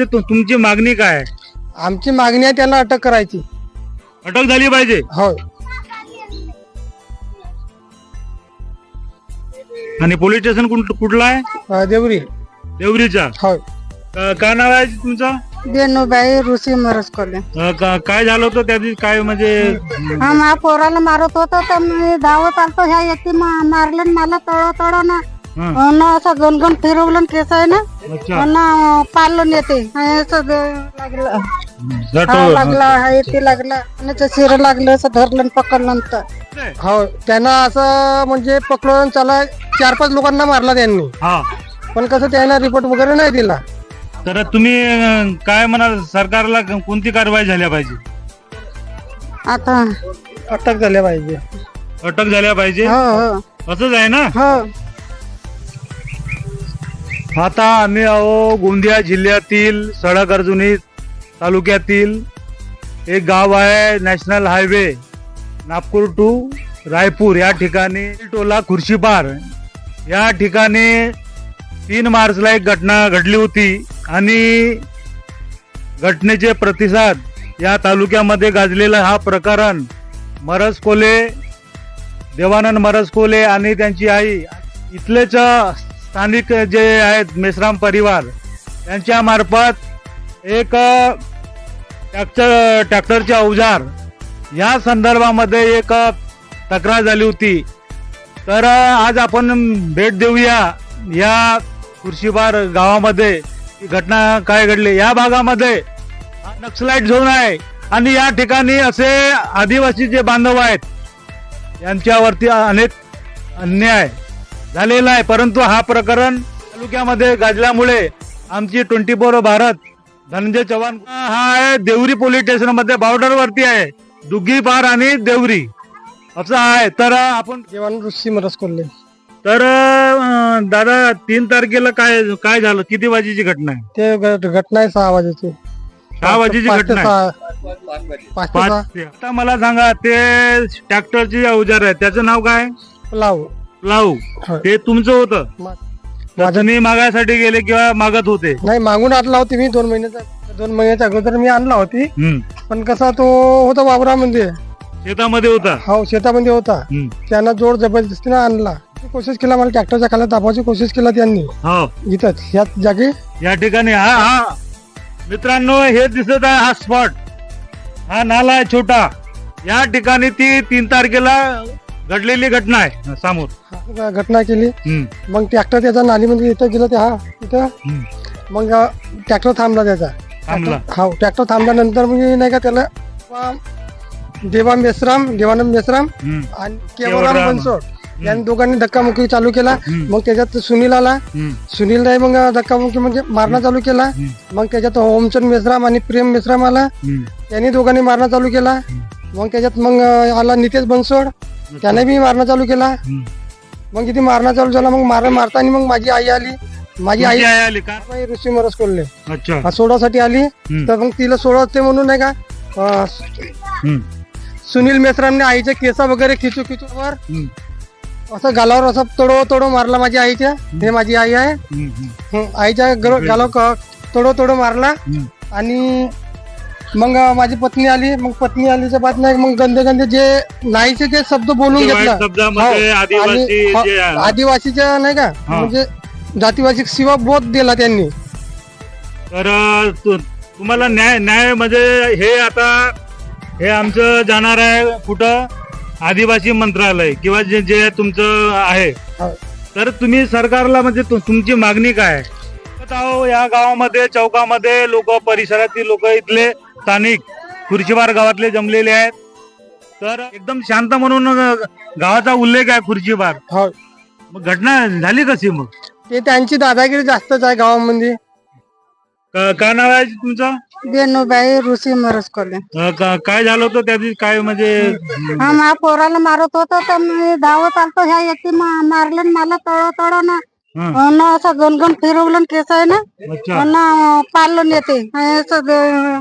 म्हणजे तु- तुमची मागणी काय आहे? आमची मागणी आहे त्यांना अटक करायची. अटक झाली पाहिजे? हो आणि पोलीस स्टेशन कुठ- कुठलं आहे? अं, देवरी. देवरीचा? हो अ, काय नाव आहे तुमचं? बेनूबाई ऋषी मरसकोले. अ, का- काय झालं होतं त्या दिवशी? काय म्हणजे हा मा पोराला मारत होता तर मी धावत आलतो ह्या व्यक्ती मा- मारलं मला तळ तळ ना हं, अन असं गणगण फिरवलं केस आहे ना अच्छा. अन पाळलं येते. असं ग- लागलं. झट हा लागला हा येते लागला. आणि ते शिर लागलं असं धरलं आणि पकडलं नंतर. हो त्यांना असं म्हणजे पकडून चला चार पाच लोकांना मारला त्यांनी. हा. पण कसं त्यांना रिपोर्ट वगैरे नाही दिला. तर तुम्ही अ, काय म्हणाल सरकारला कोणती कारवाई झाल्या पाहिजे? आता अटक झाल्या पाहिजे. अटक झाल्या पाहिजे? हो हो. असंच आहे ना? हो. आता आम्ही आहो गोंदिया जिल्ह्यातील सडक अर्जुनी तालुक्यातील एक गाव आहे national highway Nagpur to Raipur. या ठिकाणी टोला खुर्शीपार या ठिकाणी तीन मार्चला एक घटना घडली होती आणि घटनेचे प्रतिसाद या तालुक्यामध्ये गाजलेला हा प्रकरण. मरस कोले देवानंद मरस कोले आणि त्यांची आई. इथलेच स्थानिक जे आहेत मेश्राम परिवार यांच्या मार्फत एक ट्रॅक्टर ट्रॅक्टरचे अवजार या संदर्भामध्ये एक तक्रार झाली होती. तर आज आपण भेट देऊया या खुर्शीबार गावामध्ये ही घटना काय घडली? या भागामध्ये हा नक्सलाइट झोन आहे आणि या ठिकाणी असे आदिवासी जे बांधव आहेत यांच्यावरती अनेक अन्याय झालेला आहे. परंतु हा प्रकरण तालुक्यामध्ये गाजल्यामुळे आमची ट्वेंटी फोर भारत धनंजय चव्हाण हा आहे देवरी पोलीस स्टेशनमध्ये बॉर्डर वरती आहे. दुग्गी पार आणि देवरी. असं आहे. तर आपण जेवण ऋषी मरस कोल्हे. तर अं, दादा तीन तारखेला काय काय झालं? किती वाजेची घटना आहे? ते घ- घटना आहे सहा वाजेची. सहा वाजेची पाच ते घटना आहे. सहा. पाच ते पाच सहा. ते- आता मला सांगा ते ट्रॅक्टरचे अवजार आहे. त्याचं नाव काय? लाव. लावू. होय. ते तुमचं होतं. मा- तर तुम्ही मागायसाठी गेले किंवा मागत होते? नाही मागून आणला होती मी दोन महिन्याचा दोन महिन्याच्या अगोदर मी आणला होती. हम्म. पण कसा तो होता वावरामध्ये. शेतामध्ये होता? हो शेतामध्ये होता. हम्म. त्यांना जोर जबरदस्तीने आणला. कोशिश केला मला ट्रॅक्टरच्या खाली दाबाची कोशिश केला त्यांनी. हो. इथंच ह्याच जागी. या ठिकाणी हा हा. मित्रांनो हे दिसत आहे हा स्पॉट हा नाला आहे छोटा. या ठिकाणी ती तीन तारखेला घडलेली घटना आहे समोर हा, घटना केली हम्म. मग ट्रॅक्टर त्याच्या नालीमध्ये इथं गेलं ते हा इथं हम्म. मग ट्रॅक्टर थांबला त्याचा थांबला हा ट्रॅक्टर थांबल्यानंतर मी नाही का त्याला देवा मेसराम देवानंद मेसराम हम्म. आणि केवळराम. केवळराम बनसोड यांनी दोघांनी धक्कामुक्की चालू केला हम्म. मग त्याच्यात सुनील आला हम्म. सुनील नाही मग धक्कामुक्की म्हणजे मारणं चालू केला हम्म. मग त्याच्यात ओमचंद मेसराम आणि प्रेम मेसराम आला हम्म. त्यांनी दोघांनी मारणं चालू केला मग त्याच्यात मग आला नितेश बनसोड त्याने बी मारणं चालू केला. मग किती मारणं चालू झाला मग मार मारताना मग माझी आई आली माझी आई आई आली का आई ऋषी मरस कोल्हे अच्छा हा सोडासाठी आली. तर मग तिला सोडवते म्हणून नाही का अं, हम्म. सुनील मेसरामने आईचे केस वगैरे खिचू खिचू वर हम्म. असं गालावर असं तोडो तोडो मारला माझी आईच्या हे माझी आई आहे हम्म. हम्म. आईच्या गालावर क- तोडो तोडो मारला हम्म. आणि मग माझी पत्नी आली मग पत्नी आलीच्या बाद नाही मग गंदे गंदे जे नाहीचे ते शब्द बोलून वाईट घेतला शब्दामध्ये हो, आदिवासी आणि- जे आहे हो, आदिवासीच्या नाही का हा. म्हणजे जातीवासी शिवा बोध दिला त्यांनी तर अ, तु- तुम्हाला न्याय न्याय म्हणजे हे आता हे आमचं जाणार आहे कुठं आदिवासी मंत्रालय किंवा जे जे तुमचं आहे हो. तर तुम्ही सरकारला म्हणजे तु- तुमची मागणी काय आहे? आहो, या गावामध्ये चौकामध्ये लोक परिसरातील लोक इथले स्थानिक खुर्शीबार गावातले जमलेले आहेत. तर एकदम शांत म्हणून गावाचा उल्लेख आहे खुर्शीबार हो. मग घटना झाली कशी मग? ते त्यांची दादागिरी जास्तच आहे गावामध्ये. क- काय नाव आहे तुमचं? बेनूबाई ऋषी मरसकोले. अ, का- काय झालं होतं त्या दिवशी? काय म्हणजे? हा मा पोराला मारत होता तर मी धावत आलतो ह्या व्यक्ती मा- मारलं मला तळ तळ ना अन्न असं गणगण फिरवलं केस आहे ना अच्छा. अन्न पालन येते असं